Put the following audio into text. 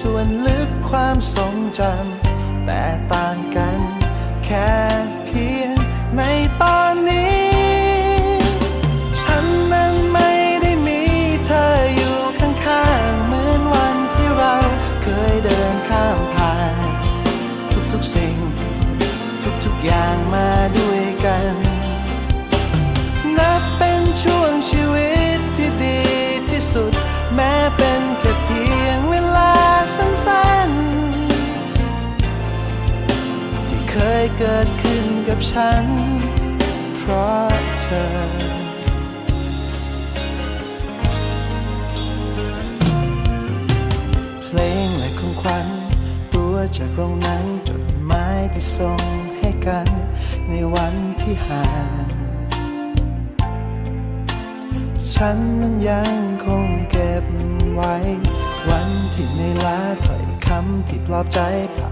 ส่วนลึกความทรงจำแต่ต่างกัน ยเกิดขึ้นกับฉัน เพราะเธอ เพลงและของขวัญตัวจากโรงหนังจดหมายที่ส่งให้กัน ในวันที่ห่างฉันนั้นยังคงเก็บไว้ วันที่ในอยล้าถ้อยคำที่ปลอบใจภา